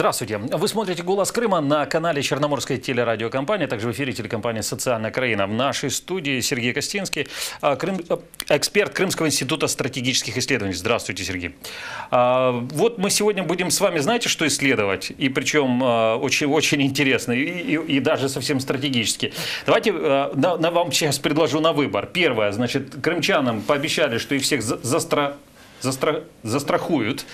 Здравствуйте. Вы смотрите «Голос Крыма» на канале Черноморской телерадиокомпании, также в эфире телекомпании «Социальная краина». В нашей студии Сергей Костинский, а, Крым, а, эксперт Крымского института стратегических исследований. Здравствуйте, Сергей. А, вот мы сегодня будем с вами, знаете, что исследовать? И причем очень, очень интересно, и, и, и даже совсем стратегически. Давайте на, на вам сейчас предложу на выбор. Первое, значит, крымчанам пообещали, что их всех застра застра... застрахуют.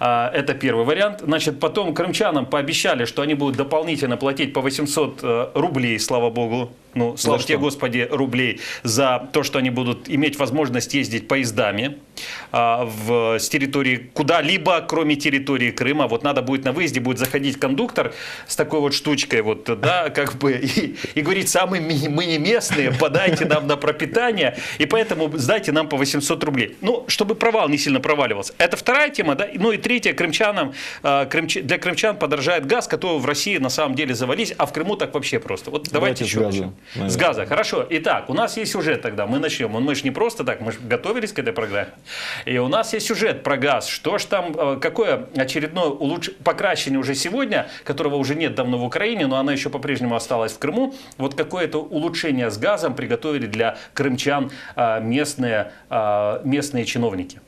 А, это первый вариант. Значит, потом крымчанам пообещали, что они будут дополнительно платить по 800 э, рублей, слава богу, ну, слава тебе, Господи, рублей за то, что они будут иметь возможность ездить поездами в, с территории куда-либо, кроме территории Крыма. Вот надо будет на выезде, будет заходить кондуктор с такой вот штучкой, вот, да, как бы, и, и говорить, самые мы не местные, подайте нам на пропитание, и поэтому сдайте нам по 800 рублей. Ну, чтобы провал не сильно проваливался. Это вторая тема, да, ну и третья, крымчанам, а, крымч... для крымчан подорожает газ, который в России на самом деле завались, а в Крыму так вообще просто. Вот давайте, давайте еще начнем. С газа. Хорошо. Итак, у нас есть сюжет тогда. Мы начнем. Мы же не просто так, мы же готовились к этой программе. И у нас есть сюжет про газ. Что ж там, э, какое очередное улуч... покращение уже сегодня, которого уже нет давно в Украине, но оно еще по-прежнему осталось в Крыму. Вот какое-то улучшение с газом приготовили для крымчан э, местные, э, местные чиновники.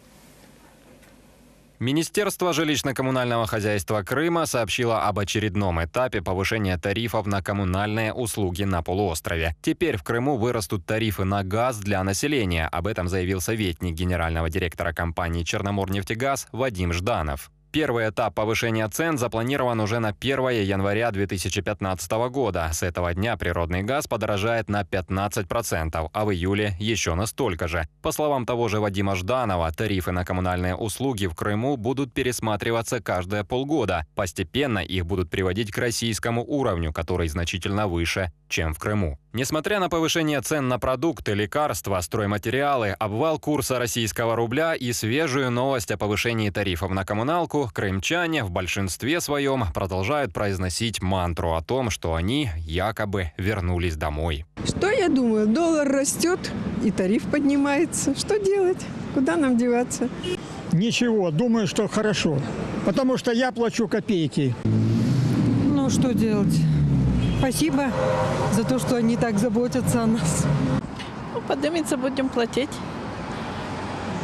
Министерство жилищно-коммунального хозяйства Крыма сообщило об очередном этапе повышения тарифов на коммунальные услуги на полуострове. Теперь в Крыму вырастут тарифы на газ для населения. Об этом заявил советник генерального директора компании «Черноморнефтегаз» Вадим Жданов. Первый этап повышения цен запланирован уже на 1 января 2015 года. С этого дня природный газ подорожает на 15%, а в июле еще на столько же. По словам того же Вадима Жданова, тарифы на коммунальные услуги в Крыму будут пересматриваться каждые полгода. Постепенно их будут приводить к российскому уровню, который значительно выше, чем в Крыму. Несмотря на повышение цен на продукты, лекарства, стройматериалы, обвал курса российского рубля и свежую новость о повышении тарифов на коммуналку, крымчане в большинстве своем продолжают произносить мантру о том, что они якобы вернулись домой. Что я думаю? Доллар растет и тариф поднимается. Что делать? Куда нам деваться? Ничего, думаю, что хорошо. Потому что я плачу копейки. Ну, что делать? Спасибо за то, что они так заботятся о нас. Ну, поднимется, будем платить.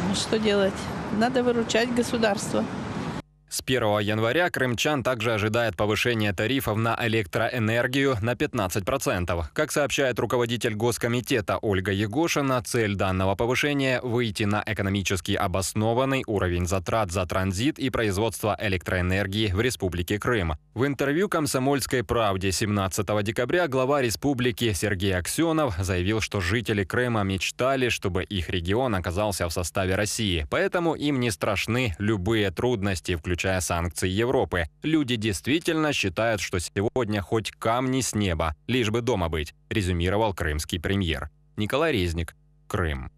Ну, что делать? Надо выручать государство. С 1 января крымчан также ожидает повышение тарифов на электроэнергию на 15%. Как сообщает руководитель Госкомитета Ольга Егошина, цель данного повышения – выйти на экономически обоснованный уровень затрат за транзит и производство электроэнергии в Республике Крым. В интервью «Комсомольской правде» 17 декабря глава республики Сергей Аксенов заявил, что жители Крыма мечтали, чтобы их регион оказался в составе России, поэтому им не страшны любые трудности, включая включая санкции Европы. Люди действительно считают, что сегодня хоть камни с неба, лишь бы дома быть, резюмировал крымский премьер. Николай Резник, Крым.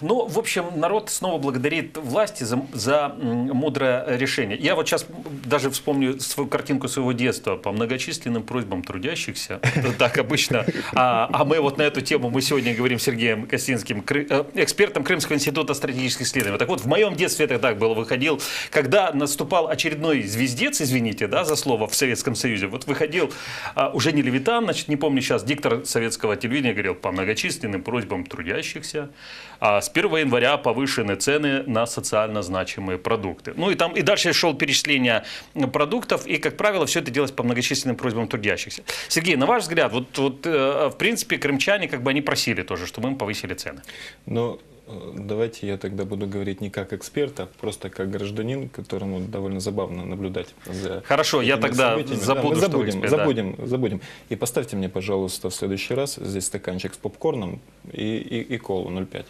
Ну, в общем, народ снова благодарит власти за, за мудрое решение. Я вот сейчас даже вспомню свою картинку своего детства по многочисленным просьбам трудящихся. Так обычно. А, а мы вот на эту тему мы сегодня говорим с Сергеем Костинским, э, экспертом Крымского института стратегических исследований. Так вот, в моем детстве это так было, выходил, когда наступал очередной звездец, извините, да, за слово в Советском Союзе, вот выходил а, уже не Левитан, значит, не помню сейчас, диктор советского телевидения говорил по многочисленным просьбам трудящихся, а с 1 января повышены цены на социально значимые продукты. Ну и там и дальше шел перечисление продуктов, и, как правило, все это делалось по многочисленным просьбам трудящихся. Сергей, на ваш взгляд, вот, вот э, в принципе, крымчане как бы они просили тоже, чтобы им повысили цены. Ну, давайте я тогда буду говорить не как эксперт, а просто как гражданин, которому довольно забавно наблюдать за Хорошо, я тогда событиями. забуду, да, забудем, эксперт, забудем, да. забудем. И поставьте мне, пожалуйста, в следующий раз здесь стаканчик с попкорном и, и, и колу 0,5.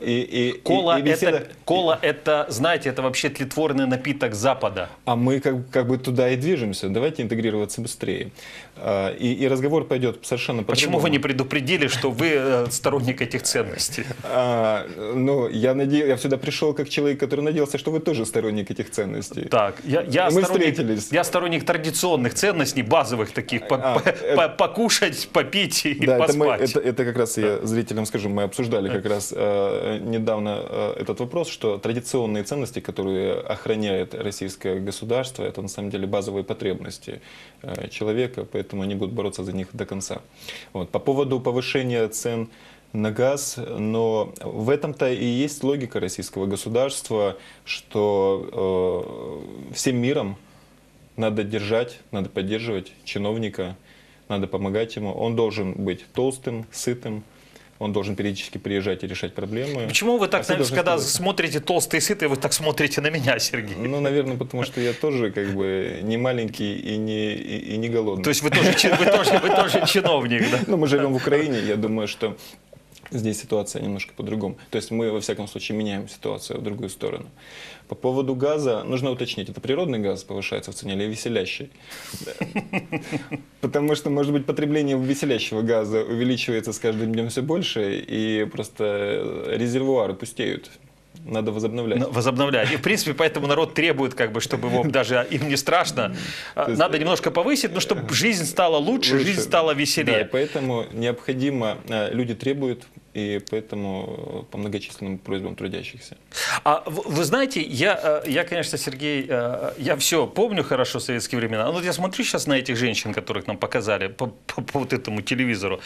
И, и, кола, и, и беседа... это, кола это, знаете, это вообще тлетворный напиток Запада. А мы как, как бы туда и движемся. Давайте интегрироваться быстрее. А, и, и разговор пойдет совершенно по Почему вы не предупредили, что вы э, сторонник этих ценностей? А, ну, я, наде... я сюда пришел как человек, который надеялся, что вы тоже сторонник этих ценностей. Так, я, я, мы сторонник, встретились. я сторонник традиционных ценностей, базовых таких, по, а, по, это... покушать, попить и да, поспать. Это, мы, это, это как раз я зрителям скажу, мы обсуждали как раз э, недавно э, этот вопрос, что традиционные ценности, которые охраняет российское государство, это на самом деле базовые потребности э, человека, поэтому они будут бороться за них до конца. Вот. По поводу повышения цен на газ, но в этом-то и есть логика российского государства, что э, всем миром надо держать, надо поддерживать чиновника, надо помогать ему. Он должен быть толстым, сытым, он должен периодически приезжать и решать проблемы. Почему вы А так, знаете, должны когда стараться. смотрите толстые сытые, вы так смотрите на меня, Сергей? Ну, наверное, потому что я тоже как бы не маленький и не, и, и не голодный. То есть вы тоже, вы тоже, вы тоже чиновник, да? Ну, мы живем в Украине, я думаю, что здесь ситуация немножко по-другому. То есть мы, во всяком случае, меняем ситуацию в другую сторону. По поводу газа, нужно уточнить, это природный газ повышается в цене или веселящий? Потому что, может быть, потребление веселящего газа увеличивается с каждым днем все больше, и просто резервуары пустеют. Надо возобновлять. Ну, Возобновлять. И, в принципе, поэтому народ требует, как бы, чтобы его даже им не страшно. А, Надо немножко повысить, но чтобы жизнь стала лучше, Лучше. жизнь стала Да, веселее. поэтому необходимо, э, люди требуют, и поэтому э, по многочисленным просьбам трудящихся. А вы знаете, я, э, я, конечно, Сергей, э, я все помню хорошо советские времена. Но вот я смотрю сейчас на этих женщин, которых нам показали по, по- по вот этому телевизору.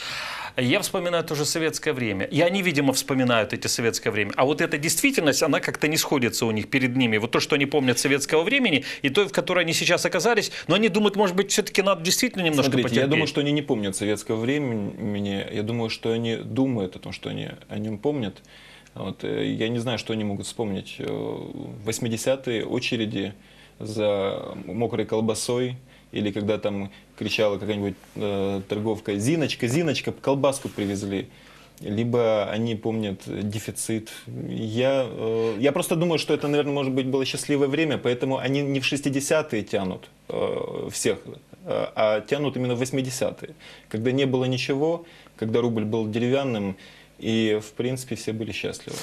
Я вспоминаю тоже советское время. И они, видимо, вспоминают эти советское время. А вот эта действительность, она как-то не сходится у них перед ними. Вот то, что они помнят советского времени, и то, в которой они сейчас оказались. Но они думают, может быть, все-таки надо действительно немножко Смотрите, я потерпеть. думаю, что они не помнят советского времени. Я думаю, что они думают о том, что они о нем помнят. Вот, э, я не знаю, что они могут вспомнить. Э, 80-е очереди за мокрой колбасой, или когда там кричала какая-нибудь э, торговка «Зиночка, Зиночка, колбаску привезли». Либо они помнят дефицит. Я, э, я просто думаю, что это, наверное, может быть, было счастливое время, поэтому они не в 60-е тянут э, всех, э, а тянут именно в 80-е, когда не было ничего, когда рубль был деревянным, и, в принципе, все были счастливы.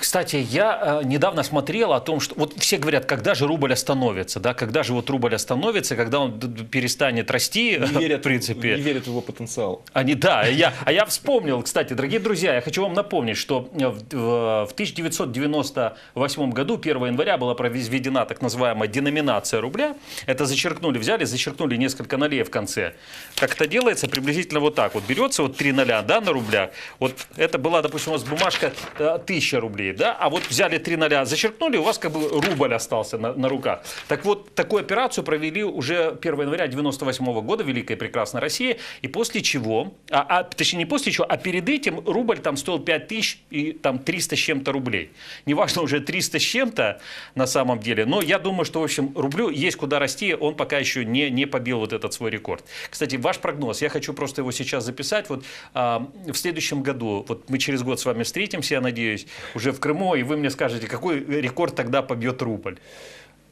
Кстати, я э, недавно смотрел о том, что вот все говорят, когда же рубль остановится, да, когда же вот рубль остановится, когда он перестанет расти, не э, верят, в принципе. Не верят в его потенциал. Они, да, я, а я вспомнил, кстати, дорогие друзья, я хочу вам напомнить, что э, в, в 1998 году, 1 января, была произведена так называемая деноминация рубля. Это зачеркнули, взяли, зачеркнули несколько нолей в конце. Как это делается? Приблизительно вот так вот. Берется вот три ноля, да, на рубля. Вот это была, допустим, у нас бумажка 1000 тысяча рублей, да, а вот взяли три ноля, зачеркнули, у вас как бы рубль остался на, на руках. Так вот, такую операцию провели уже 1 января 98 года Великая и Прекрасная Россия, и после чего, а, а, точнее не после чего, а перед этим рубль там стоил 5 тысяч и там 300 с чем-то рублей. Неважно, уже 300 с чем-то на самом деле, но я думаю, что, в общем, рублю есть куда расти, он пока еще не, не побил вот этот свой рекорд. Кстати, ваш прогноз, я хочу просто его сейчас записать, вот а, в следующем году, вот мы через год с вами встретимся, я надеюсь, уже в Крыму, и вы мне скажете, какой рекорд тогда побьет рубль.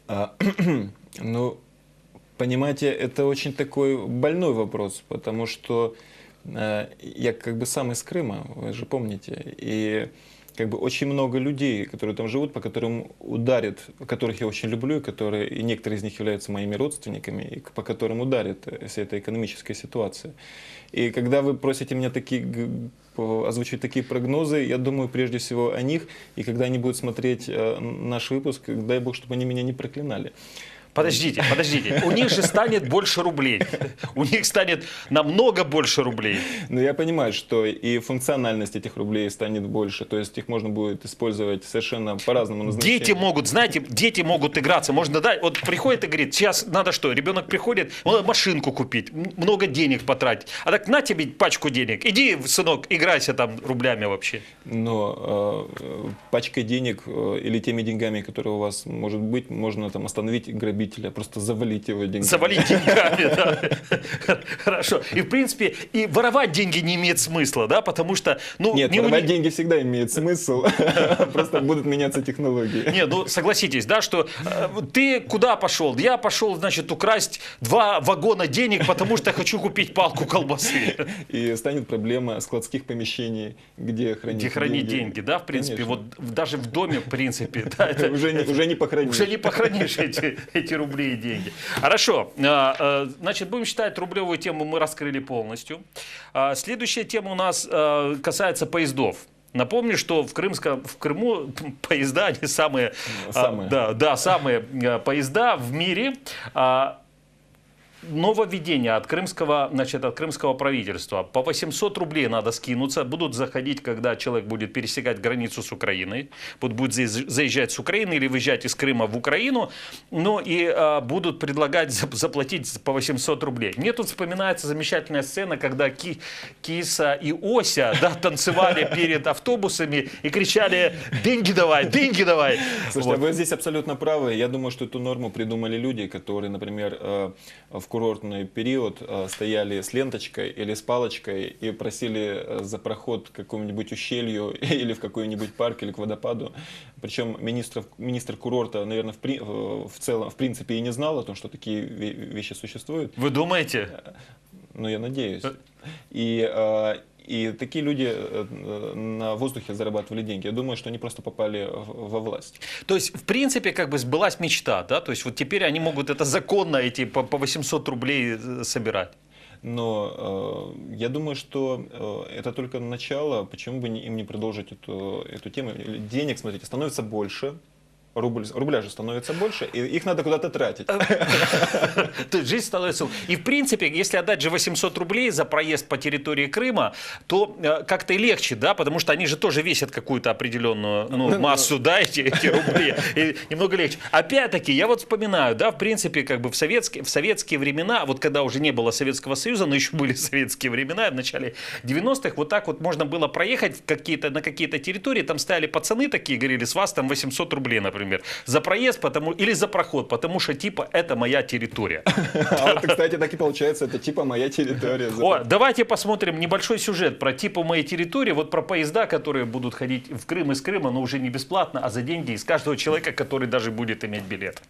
А, ну, понимаете, это очень такой больной вопрос, потому что э, я как бы сам из Крыма, вы же помните, и как бы очень много людей, которые там живут, по которым ударит, которых я очень люблю, и которые, и некоторые из них являются моими родственниками, и по которым ударит вся эта экономическая ситуация. И когда вы просите меня такие озвучивать такие прогнозы, я думаю прежде всего о них, и когда они будут смотреть э, наш выпуск, дай бог, чтобы они меня не проклинали. Подождите, подождите. У них же станет больше рублей. У них станет намного больше рублей. Но я понимаю, что и функциональность этих рублей станет больше, то есть их можно будет использовать совершенно по-разному. Дети могут, знаете, дети могут играться. Можно дать. Вот приходит и говорит, сейчас надо что? Ребенок приходит, машинку купить, много денег потратить. А так на тебе пачку денег. Иди, сынок, играйся там рублями вообще. Но э, пачкой денег э, или теми деньгами, которые у вас может быть, можно там остановить грабителя, просто завалить его деньгами. Завалить деньгами, да. Хорошо. И, в принципе, и воровать деньги не имеет смысла, да, потому что, ну, Нет, воровать деньги всегда имеет смысл, просто будут меняться технологии. Не, ну согласитесь, да, что э, ты куда пошел? Я пошел, значит, украсть два вагона денег, потому что хочу купить палку колбасы. И станет проблема складских помещений, где хранить Где хранить деньги, да, в принципе, вот даже в доме, в принципе, да, это Уже не, уже не похоронишь. уже не похоронишь эти, эти рубли и деньги. Хорошо, а, а, значит, будем считать, рублевую тему мы раскрыли полностью. А, Следующая тема у нас касается поездов. Напомню, что в, Крымском, в Крыму поезда, они самые, Самые. да, да, самые поезда в мире. А, нововведение от крымского, значит, от крымского правительства. По 800 рублей надо скинуться. Будут заходить, когда человек будет пересекать границу с Украиной. Вот будет заезж- заезжать с Украины или выезжать из Крыма в Украину. Ну и а, будут предлагать зап- заплатить по 800 рублей. Мне тут вспоминается замечательная сцена, когда Ки- Киса и Ося да, танцевали перед автобусами и кричали «Деньги давай, деньги давай!» Слушайте, Вот. вы здесь абсолютно правы. Я думаю, что эту норму придумали люди, которые, например, э, в курортный период э, стояли с ленточкой или с палочкой и просили э, за проход к какому-нибудь ущелью или в какой-нибудь парк или к водопаду. Причем министр, министр курорта, наверное, в, при- в в целом, в принципе, и не знал о том, что такие ве- вещи существуют. Вы думаете? Ну, я надеюсь. И, э, и такие люди э, на воздухе зарабатывали деньги. Я думаю, что они просто попали во власть. То есть, в принципе, как бы сбылась мечта, да? То есть, вот теперь они могут это законно, эти по, по 800 рублей э, собирать. Но э, я думаю, что э, это только начало. Почему бы не- им не продолжить эту, эту тему? Денег, смотрите, становится больше. Рубль, рубля же становится больше, и их надо куда-то тратить. То есть жизнь становится... И в принципе, если отдать же 800 рублей за проезд по территории Крыма, то э, как-то и легче, да, потому что они же тоже весят какую-то определенную ну, массу, да, эти, эти рубли. И немного легче. Опять-таки, я вот вспоминаю, да, в принципе, как бы в советские, в советские времена, вот когда уже не было Советского Союза, но еще были советские времена, в начале 90-х, вот так вот можно было проехать какие-то, на какие-то территории, там стояли пацаны такие, говорили, с вас там 800 рублей, например, за проезд потому, или за проход, потому что типа это моя территория. А вот, кстати, так и получается, это типа моя территория. О, давайте посмотрим небольшой сюжет про типы моей территории, вот про поезда, которые будут ходить в Крым из Крыма, но уже не бесплатно, а за деньги из каждого человека, который даже будет иметь билет.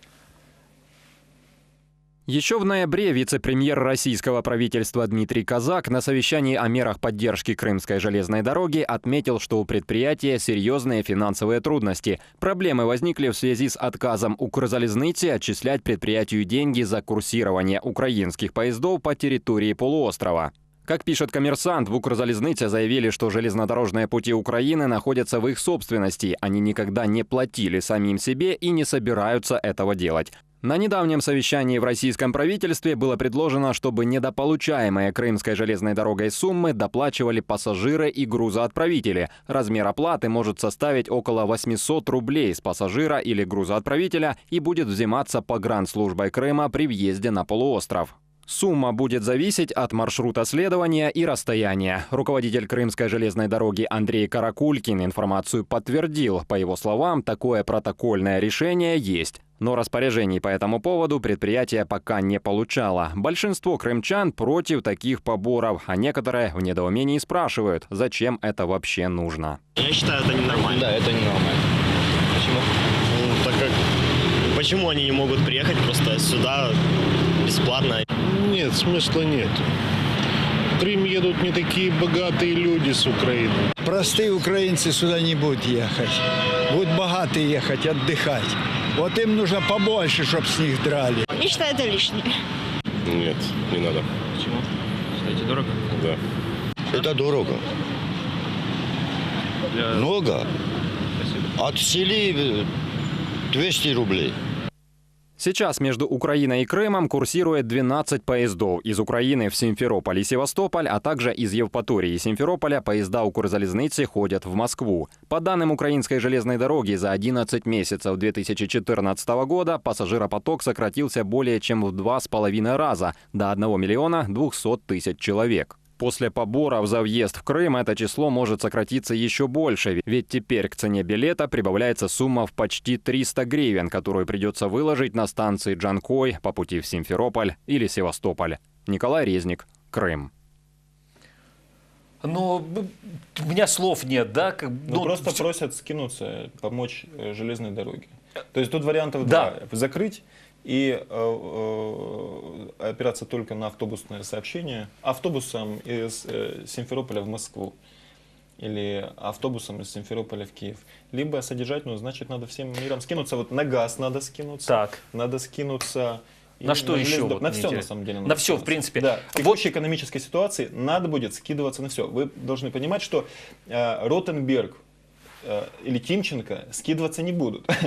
Еще в ноябре вице-премьер российского правительства Дмитрий Казак на совещании о мерах поддержки Крымской железной дороги отметил, что у предприятия серьезные финансовые трудности. Проблемы возникли в связи с отказом Укрзалезницы отчислять предприятию деньги за курсирование украинских поездов по территории полуострова. Как пишет коммерсант, в Укрзалезнице заявили, что железнодорожные пути Украины находятся в их собственности. Они никогда не платили самим себе и не собираются этого делать. На недавнем совещании в российском правительстве было предложено, чтобы недополучаемые Крымской железной дорогой суммы доплачивали пассажиры и грузоотправители. Размер оплаты может составить около 800 рублей с пассажира или грузоотправителя и будет взиматься погранслужбой Крыма при въезде на полуостров. Сумма будет зависеть от маршрута следования и расстояния. Руководитель Крымской железной дороги Андрей Каракулькин информацию подтвердил. По его словам, такое протокольное решение есть. Но распоряжений по этому поводу предприятие пока не получало. Большинство крымчан против таких поборов, а некоторые в недоумении спрашивают, зачем это вообще нужно. Я считаю, это ненормально. Да, это ненормально. Почему? Ну, так как почему они не могут приехать просто сюда бесплатно? Нет, смысла нет. Крым едут не такие богатые люди с Украины. Простые украинцы сюда не будут ехать. Будут богатые ехать, отдыхать. Вот им нужно побольше, чтобы с них драли. Я считаю, это лишнее. Нет, не надо. Почему? Считаете дорого? Да. Это дорого. Много. От сели 200 рублей. Сейчас между Украиной и Крымом курсирует 12 поездов. Из Украины в Симферополь и Севастополь, а также из Евпатории и Симферополя поезда Укрзалезницы ходят в Москву. По данным Украинской железной дороги, за 11 месяцев 2014 года пассажиропоток сократился более чем в два с половиной раза до 1 миллиона 200 тысяч человек. После поборов за въезд в Крым это число может сократиться еще больше, ведь теперь к цене билета прибавляется сумма в почти 300 гривен, которую придется выложить на станции Джанкой по пути в Симферополь или Севастополь. Николай Резник, Крым. Но б- у меня слов нет, да? как- Ну, просто всё- просят скинуться, помочь э, железной дороге. То есть тут вариантов Да. два. Закрыть и э, э, опираться только на автобусное сообщение автобусом из э, Симферополя в Москву или автобусом из Симферополя в Киев. Либо содержать, ну, значит, надо всем миром скинуться. Вот на газ надо скинуться. Так. Надо скинуться и На что еще железную вот. На все, на самом деле. На всё, в принципе. Да. В текущей экономической ситуации надо будет скидываться на все. Вы должны понимать, что э, Ротенберг или Тимченко скидываться не будут.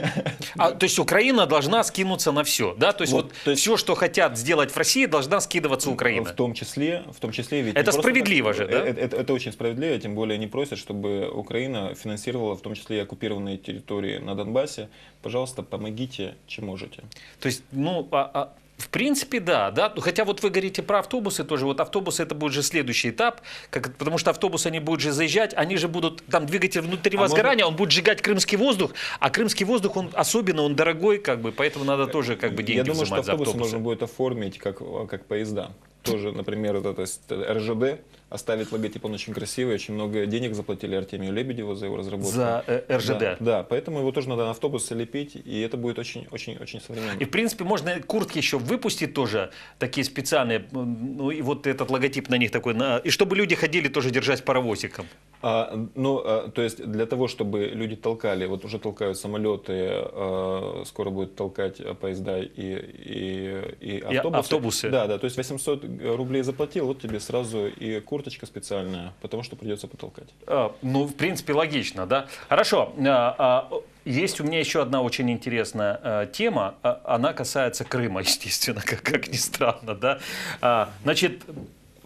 А, то есть Украина должна скинуться на все, да? То есть вот, Вот, то есть- все, что хотят сделать в России, должна скидываться Украина. В том числе, в том числе ведь Это справедливо же, да? э- э- Это, это очень справедливо, тем более они просят, чтобы Украина финансировала в том числе и оккупированные территории на Донбассе. Пожалуйста, помогите, чем можете. То есть, ну, а- а в принципе, да, да. Ну, Хотя вот вы говорите про автобусы тоже. Вот автобусы это будет же следующий этап, как, потому что автобусы они будут же заезжать, они же будут там двигатель внутреннего А можно- сгорания, он будет сжигать крымский воздух, а крымский воздух он особенно он дорогой, как бы, поэтому надо тоже как бы деньги Я думаю, что автобусы автобусы. можно будет оформить как, как поезда. Тоже, например, вот это РЖД, оставить логотип, он очень красивый, очень много денег заплатили Артемию Лебедеву за его разработку. За э, РЖД. Да, да, поэтому его тоже надо на автобусы лепить, и это будет очень-очень-очень современно. И, в принципе, можно куртки еще выпустить тоже, такие специальные, ну, и вот этот логотип на них такой, на- и чтобы люди ходили тоже держась паровозиком. А, ну, а, то есть для того, чтобы люди толкали, вот уже толкают самолеты, а, скоро будут толкать поезда и, и, и И автобусы. автобусы. Да, да, то есть 800 рублей заплатил, вот тебе сразу и курточка специальная, потому что придется потолкать. А, Ну, в принципе, логично, да. Хорошо. а, а, Есть у меня еще одна очень интересная тема. Она касается Крыма, естественно, как, как ни странно, да. Значит,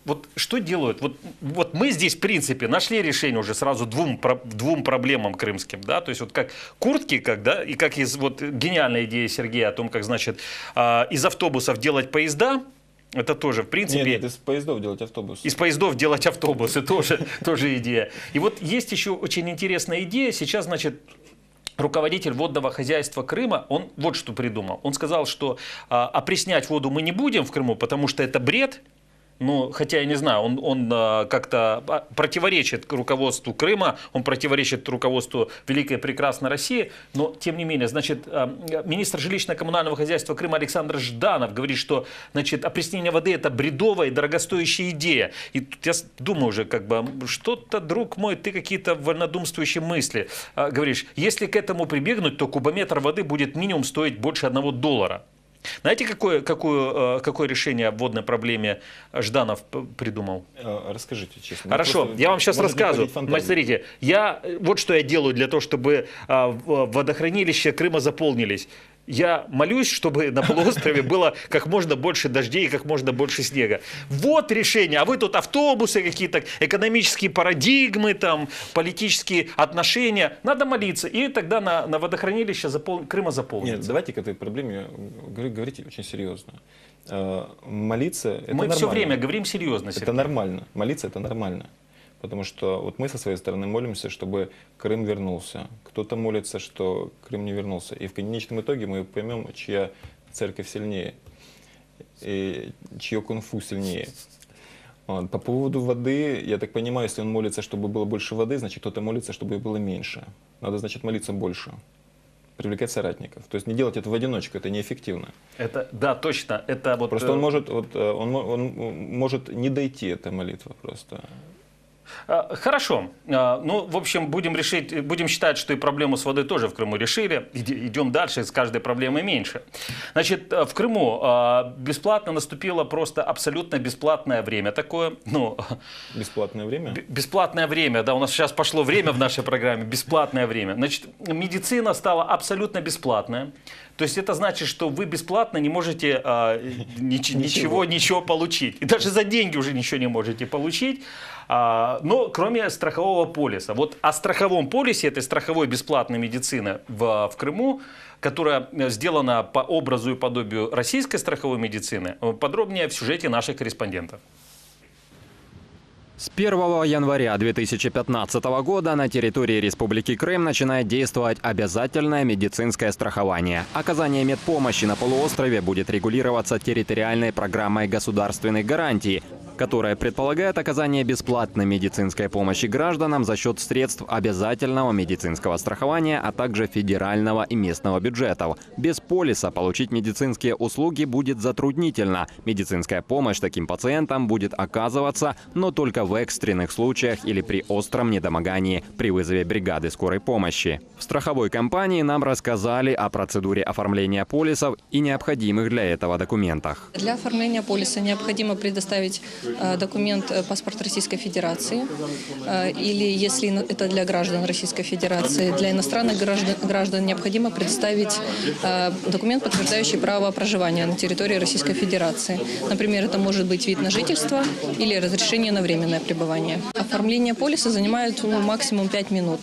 вот что делают? Вот, вот мы здесь, в принципе, нашли решение уже сразу двум, двум проблемам крымским, да, то есть вот как куртки, как, да, и как из, вот гениальная идея Сергея о том, как, значит, из автобусов делать поезда, это тоже, в принципе... Нет, нет, из поездов делать автобус. Из поездов делать автобусы тоже, тоже идея. И вот есть еще очень интересная идея. Сейчас, значит, руководитель водного хозяйства Крыма, он вот что придумал. Он сказал, что а, опреснять воду мы не будем в Крыму, потому что это бред. Ну, хотя я не знаю, он, он а, как-то а, противоречит руководству Крыма, он противоречит руководству Великой Прекрасной России, но тем не менее, значит, а, министр жилищно-коммунального хозяйства Крыма Александр Жданов говорит, что, значит, опреснение воды это бредовая и дорогостоящая идея. И тут я думаю уже, как бы, что-то, друг мой, ты какие-то вольнодумствующие мысли а, говоришь. Если к этому прибегнуть, то кубометр воды будет минимум стоить больше одного доллара. Знаете, какое, какое, э, какое решение о водной проблеме Жданов придумал? А, Расскажите честно. Хорошо, Просто я вам сейчас рассказываю. Значит, смотрите, я э, вот что я делаю для того, чтобы водохранилища Крыма заполнились. Я молюсь, чтобы на полуострове было как можно больше дождей и как можно больше снега. Вот решение. А вы тут автобусы какие-то, экономические парадигмы, там, политические отношения. Надо молиться. И тогда на, на водохранилище запол... Крыма заполнится. Нет, давайте к этой проблеме говори- говорите очень серьезно. Э, Молиться это Мы все нормально. время говорим серьезно. Это Сергей. нормально. Молиться это нормально. Потому что вот мы со своей стороны молимся, чтобы Крым вернулся. Кто-то молится, что Крым не вернулся. И в конечном итоге мы поймем, чья церковь сильнее. И чье кунг-фу сильнее. По поводу воды, я так понимаю, если он молится, чтобы было больше воды, значит кто-то молится, чтобы ее было меньше. Надо, значит, молиться больше. Привлекать соратников. То есть не делать это в одиночку, это неэффективно. Это, да, точно. Это вот, Просто он э, может, вот, э, он, он может не дойти, эта молитва просто. А, Хорошо. А, Ну, в общем, будем решить, будем считать, что и проблему с водой тоже в Крыму решили. Идем дальше, с каждой проблемой меньше. Значит, а, в Крыму бесплатно наступило просто абсолютно бесплатное время такое. Ну, Бесплатное время? бесплатное время, да, у нас сейчас пошло время в нашей программе, бесплатное время. Значит, медицина стала абсолютно бесплатная. То есть это значит, что вы бесплатно не можете а, нич- ничего, ничего получить. И даже за деньги уже ничего не можете получить. А, но кроме страхового полиса. Вот о страховом полисе этой страховой бесплатной медицины в, в Крыму, которая э, сделана по образу и подобию российской страховой медицины, э, подробнее в сюжете наших корреспондентов. С 1 января 2015 года на территории Республики Крым начинает действовать обязательное медицинское страхование. Оказание медпомощи на полуострове будет регулироваться территориальной программой государственных гарантий, которая предполагает оказание бесплатной медицинской помощи гражданам за счет средств обязательного медицинского страхования, а также федерального и местного бюджетов. Без полиса получить медицинские услуги будет затруднительно. Медицинская помощь таким пациентам будет оказываться, но только в экстренных случаях или при остром недомогании при вызове бригады скорой помощи. В страховой компании нам рассказали о процедуре оформления полисов и необходимых для этого документах. Для оформления полиса необходимо предоставить э, документ э, паспорт Российской Федерации э, или, если это для граждан Российской Федерации, для иностранных граждан, граждан необходимо предоставить документ, подтверждающий право проживания на территории Российской Федерации. Например, это может быть вид на жительство или разрешение на временное пребывание. Оформление полиса занимает ну, максимум 5 минут.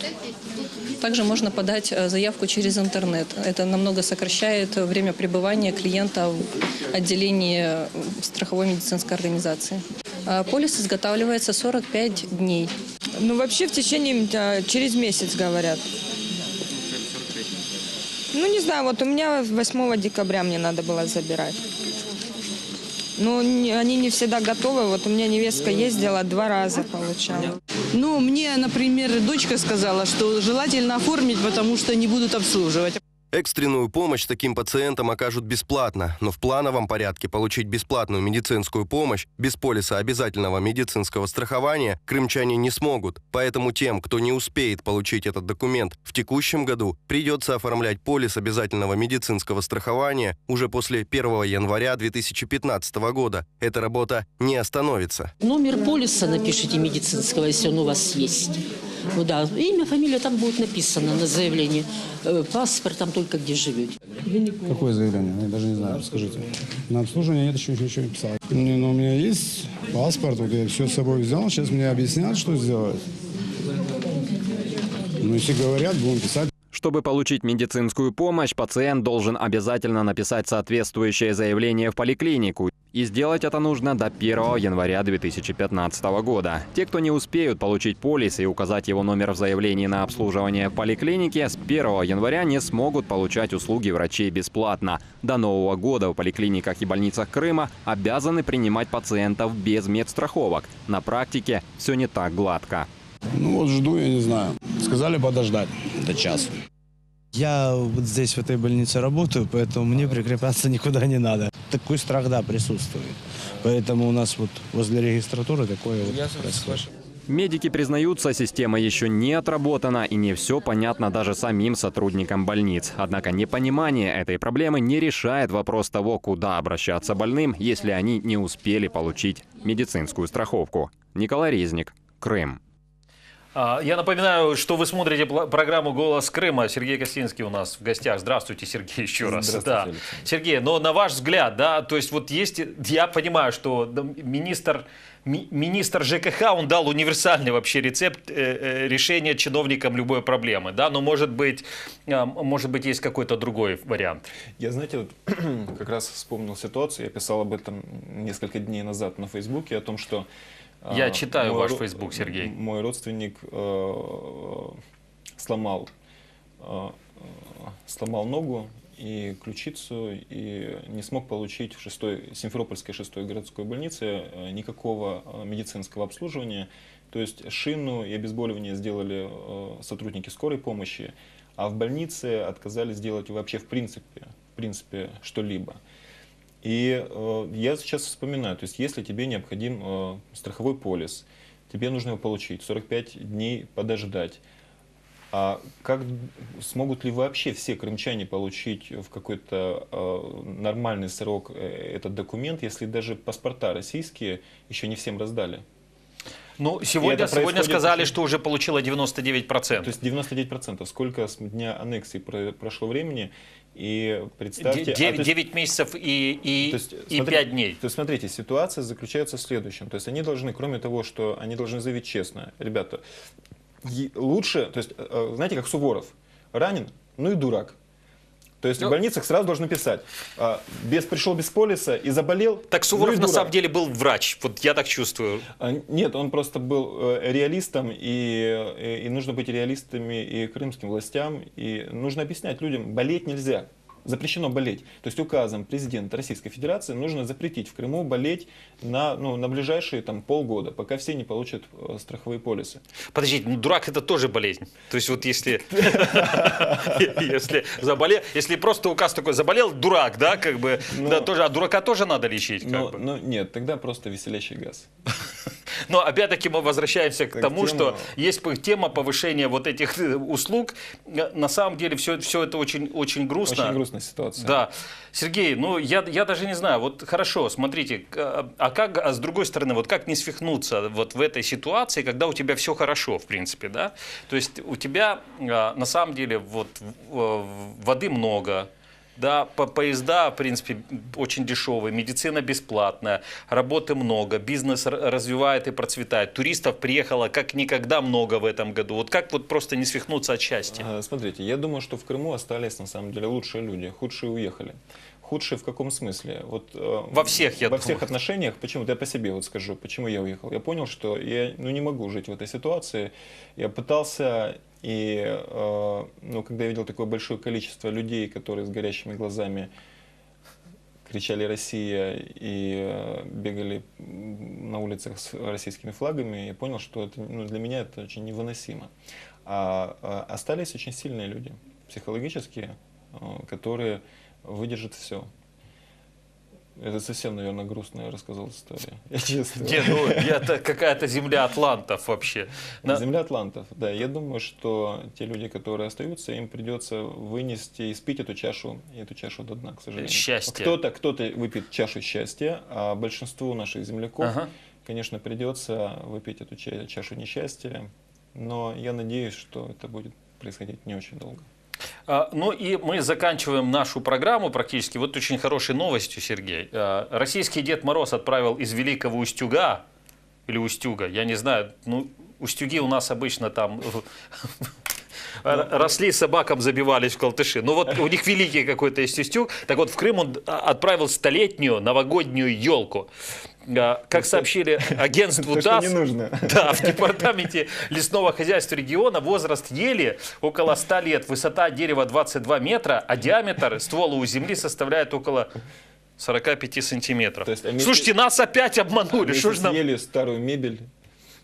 Также можно подать э, заявку через интернет. Это намного сокращает время пребывания клиента в отделении э, страховой медицинской организации. Э, Полис изготавливается 45 дней. Ну, вообще в течение, через месяц, говорят. Ну, не знаю, вот у меня 8 декабря мне надо было забирать. Ну, не- они не всегда готовы. Вот у меня невестка ездила, два раза получала. Ну, мне, например, дочка сказала, что желательно оформить, потому что не будут обслуживать. Экстренную помощь таким пациентам окажут бесплатно, но в плановом порядке получить бесплатную медицинскую помощь без полиса обязательного медицинского страхования крымчане не смогут. Поэтому тем, кто не успеет получить этот документ в текущем году, придется оформлять полис обязательного медицинского страхования уже после 1 января 2015 года. Эта работа не остановится. Номер полиса напишите медицинского, если он у вас есть. Ну да, имя, фамилия там будет написано на заявлении. Э, Паспорт там только где живете. Какое заявление? Я даже не знаю, расскажите. На обслуживание нет, еще ничего не писал. Не, ну, у меня есть паспорт, вот я все с собой взял, сейчас мне объяснят, что сделать. Ну, если говорят, будем писать. Чтобы получить медицинскую помощь, пациент должен обязательно написать соответствующее заявление в поликлинику. И сделать это нужно до 1 января 2015 года. Те, кто не успеют получить полис и указать его номер в заявлении на обслуживание в поликлинике, с 1 января не смогут получать услуги врачей бесплатно. До Нового года в поликлиниках и больницах Крыма обязаны принимать пациентов без медстраховок. На практике все не так гладко. Ну, вот жду, я не знаю. Сказали подождать до часа. Я вот здесь, в этой больнице работаю, поэтому мне прикрепляться никуда не надо. Такой страх, да, присутствует. Поэтому у нас вот возле регистратуры такое вот происходит. Медики признаются, система еще не отработана и не все понятно даже самим сотрудникам больниц. Однако непонимание этой проблемы не решает вопрос того, куда обращаться больным, если они не успели получить медицинскую страховку. Николай Резник, Крым. А, Я напоминаю, что вы смотрите программу «Голос Крыма». Сергей Костинский у нас в гостях. Здравствуйте, Сергей, еще раз. Да. Александр. Сергей, но на ваш взгляд, да, то есть вот есть, я понимаю, что министр, ми- министр ЖКХ, он дал универсальный вообще рецепт э, э, решения чиновникам любой проблемы, да, но может быть, а, может быть есть какой-то другой вариант. Я, знаете, вот как раз вспомнил ситуацию, я писал об этом несколько дней назад на Фейсбуке, о том, что... а, Я читаю мой ваш Фейсбук, Сергей. Мой родственник э, сломал, э, э, сломал ногу и ключицу, и не смог получить в шестой, Симферопольской шестой городской больнице э, никакого э, медицинского обслуживания. То есть шину и обезболивание сделали сотрудники скорой помощи, а в больнице отказались сделать вообще в принципе, в принципе что-либо. И э, я сейчас вспоминаю, то есть если тебе необходим э, страховой полис, тебе нужно его получить, 45 дней подождать. А как смогут ли вообще все крымчане получить в какой-то э, нормальный срок э, этот документ, если даже паспорта российские еще не всем раздали? Ну, сегодня, сегодня сказали, что уже получило 99%. То есть 99%. Сколько с дня аннексии про- прошло времени? И представьте... а, то есть- 9, месяцев и, и, то есть, и смотри- 5 дней. То есть, смотрите, ситуация заключается в следующем. То есть, они должны, кроме того, что они должны заявить честно, ребята, лучше, то есть, э, знаете, как Суворов, ранен, ну и дурак. То есть, Ну- в больницах сразу должны писать, а, без, пришел без полиса и заболел. Так Суворов ну и на самом деле был врач, вот я так чувствую. А, Нет, он просто был э, реалистом, и, э, и нужно быть реалистами и крымским властям, и нужно объяснять людям, болеть нельзя. Запрещено болеть. То есть указом президента Российской Федерации нужно запретить в Крыму болеть на, ну, на ближайшие там, полгода, пока все не получат э, страховые полисы. Подождите, ну дурак это тоже болезнь. То есть вот если, если заболел, если просто указ такой заболел, дурак, да, как бы, да, тоже, а дурака тоже надо лечить. Бы. но нет, тогда просто веселящий газ. Но опять-таки мы возвращаемся к Так тому, тема- что есть тема повышения вот этих э, услуг. Э, На самом деле все, все это очень, очень грустно. Очень грустная ситуация. Да. Сергей, ну я, я даже не знаю, вот хорошо, смотрите, к- а как, а с другой стороны, вот как не свихнуться вот в этой ситуации, когда у тебя все хорошо, в принципе, да? То есть у тебя а, на самом деле вот в- воды много, да, по поезда, в принципе, очень дешевые, медицина бесплатная, работы много, бизнес развивает и процветает. Туристов приехало как никогда много в этом году. Вот как вот просто не свихнуться от счастья? А, Смотрите, я думаю, что в Крыму остались на самом деле лучшие люди, худшие уехали. Худшие в каком смысле? Вот, э, Во всех, я Во думаю. всех отношениях. Почему? Да я по себе вот скажу, почему я уехал. Я понял, что я ну, не могу жить в этой ситуации. Я пытался, и э, ну, когда я видел такое большое количество людей, которые с горящими глазами кричали «Россия» и э, бегали на улицах с российскими флагами, я понял, что это, ну, для меня это очень невыносимо. А, а остались очень сильные люди, психологические, э, которые выдержат все. Это совсем, наверное, грустная я рассказал история. Я честно. Не, ну это какая-то земля атлантов вообще. На- Земля атлантов, да. Я думаю, что те люди, которые остаются, им придется вынести и спить эту чашу, и эту чашу до дна, к сожалению. Счастья. Кто-то, кто-то выпьет чашу счастья, а большинству наших земляков, Ага. конечно, придется выпить эту ча- чашу несчастья. Но я надеюсь, что это будет происходить не очень долго. А, Ну и мы заканчиваем нашу программу практически вот очень хорошей новостью, Сергей. А, Российский Дед Мороз отправил из Великого Устюга, или Устюга, я не знаю, ну, Устюги у нас обычно там росли, собакам забивались в колтыши. Ну вот у них великий какой-то есть Устюг. Так вот в Крым он а, отправил столетнюю новогоднюю елку. А, Как сообщили агентству То, ТАСС, да, в департаменте лесного хозяйства региона возраст ели около 100 лет, высота дерева 22 метра, а диаметр ствола у земли составляет около 45 сантиметров. они- Слушайте, нас опять обманули. Они Что же нам... съели старую мебель.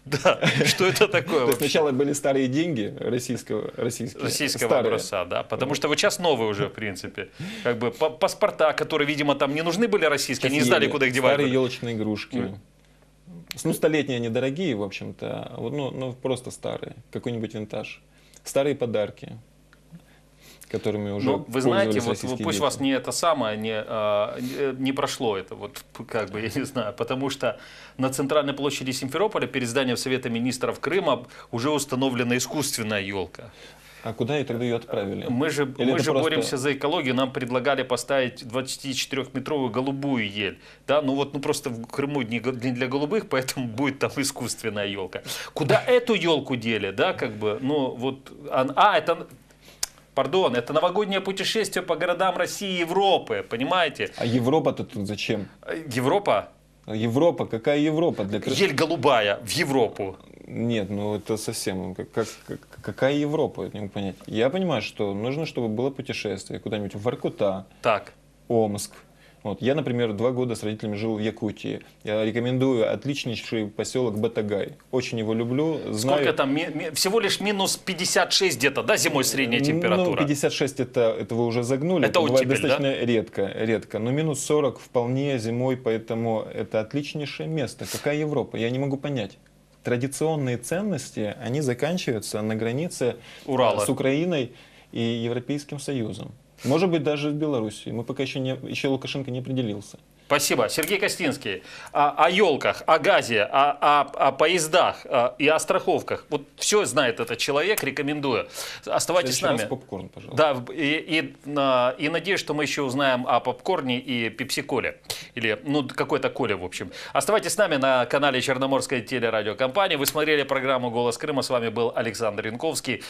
Да, что это такое сначала были старые деньги российского, российские, Российского старые. образца, да, потому что вот сейчас новые уже, в принципе, как бы па- паспорта, которые, видимо, там не нужны были российские, не знали, куда их девать. Старые елочные игрушки. Ну, столетние они дорогие, в общем-то. Ну, ну, просто старые. Какой-нибудь винтаж. Старые подарки, которыми уже Ну, вы знаете, вот пусть дети. вас не это самое, не, а, не- прошло это, вот как бы, я не знаю, потому что на центральной площади Симферополя перед зданием Совета Министров Крыма уже установлена искусственная елка. А куда и тогда ее отправили? Мы же, Или мы же просто- боремся за экологию, нам предлагали поставить 24-метровую голубую ель. Да, ну вот ну просто в Крыму не для голубых, поэтому будет там искусственная елка. Куда эту елку дели, да, как бы, ну вот, а, а, это, пардон, это новогоднее путешествие по городам России и Европы, понимаете? А Европа-то тут зачем? Европа? Европа? Какая Европа? Для Ель голубая в Европу. Нет, ну это совсем, как, как- как- какая Европа, я не могу понять. Я понимаю, что нужно, чтобы было путешествие куда-нибудь в Воркута, Так. Омск. Вот. Я, например, два года с родителями жил в Якутии. Я рекомендую отличнейший поселок Батагай. Очень его люблю. Знаю... Сколько там? Всего лишь минус 56 где-то, да, зимой средняя Ну, температура? 56 это, это вы уже загнули. Это бывает оттепель, достаточно редко, редко. Но минус 40 вполне зимой, поэтому это отличнейшее место. Какая Европа? Я не могу понять. Традиционные ценности, они заканчиваются на границе Урала. с Украиной и Европейским Союзом. Может быть, даже в Беларуси. Мы пока еще, не, еще Лукашенко не определился. Спасибо. Сергей Костинский. О, о елках, о газе, о, о- о поездах и о страховках. Вот все знает этот человек, рекомендую. Оставайтесь с нами. раз попкорн, пожалуйста. Да, и, и, и надеюсь, что мы еще узнаем о попкорне и пепси-коле. Или, ну, какой-то коле, в общем. Оставайтесь с нами на канале Черноморской телерадиокомпании. Вы смотрели программу «Голос Крыма». С вами был Александр Янковский.